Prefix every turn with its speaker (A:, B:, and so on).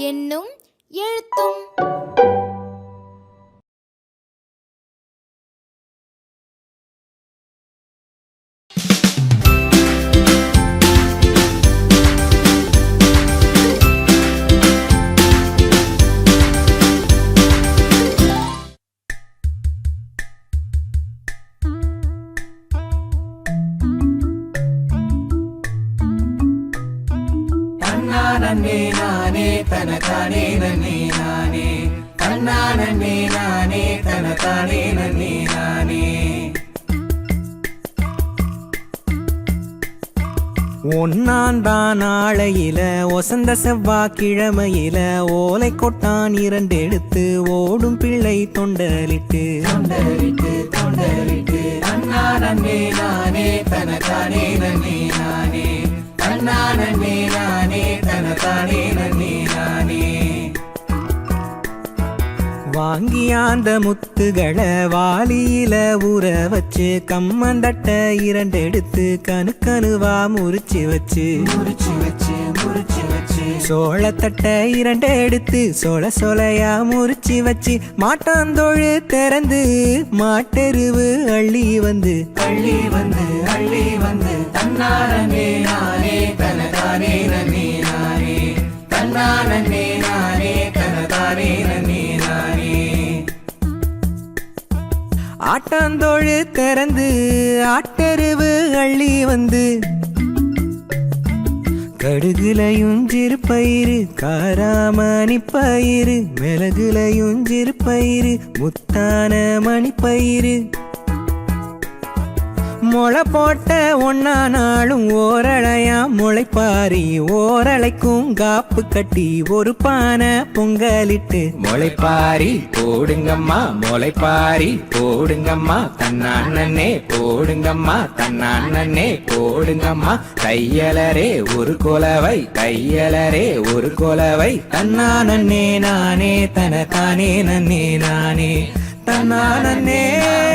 A: என்னும் எழுத்தும் என்னும் எழுத்தும் என்னும் எழுத்தும்
B: தன்னானே நானே தனதானே நன்னே நானே. தன்னானே நானே தனதானே நன்னே நானே. ஒன்னான் தான் நாளையில ஒசந்த செவ்வாய்க்கிழமையில ஓலை கொட்டான் இரண்டு எடுத்து ஓடும் பிள்ளை தொண்டலிட்டு தொண்டலிட்டு தொண்டலிட்டு தன்னானே நானே தனதானே நன்னே நானே. தன்னானே நானே தனதானே நன்னே. வாங்கியாந்த முத்துகளை வாளியில ஊற வச்சு கம்மந்தட்ட இரண்டு எடுத்து கணு கணுவா முறிச்சு வச்சு. முறிச்சு வச்சு முறிச்சு வச்சு. சோளத்தட்ட இரண்டு எடுத்து சொல சொலையா முறிச்சு வச்சு. மாட்டாந்தோழு திறந்து மாட்டெருவு அள்ளி வந்து. அள்ளி வந்து அள்ளி வந்து தன்னானே நானே தனதானே நானே. ஆட்டாந்தோழு திறந்து ஆட்டெருவு அள்ளி வந்து கடுகுலையும் சிறுபயிறு காராமணி பயிறு மிளகுலையும் சிறுபயிறு முத்தான மணிப்பயிறு. முளை போட்ட ஒன்னா நாளும் ஓரளையா முளைப்பாரி ஓரளைக்கும் காப்பு கட்டி ஒரு பானை பொங்கலிட்டு. முளைப்பாரி போடுங்கம்மா முளைப்பாரி போடுங்கம்மா தன்னானே போடுங்கம்மா தன்னானே போடுங்கம்மா. கையலரே ஒரு கொலவை கையலரே ஒரு கொலவை. தன்னானே நானே தன தானே நன்னே நானே. தன்னானே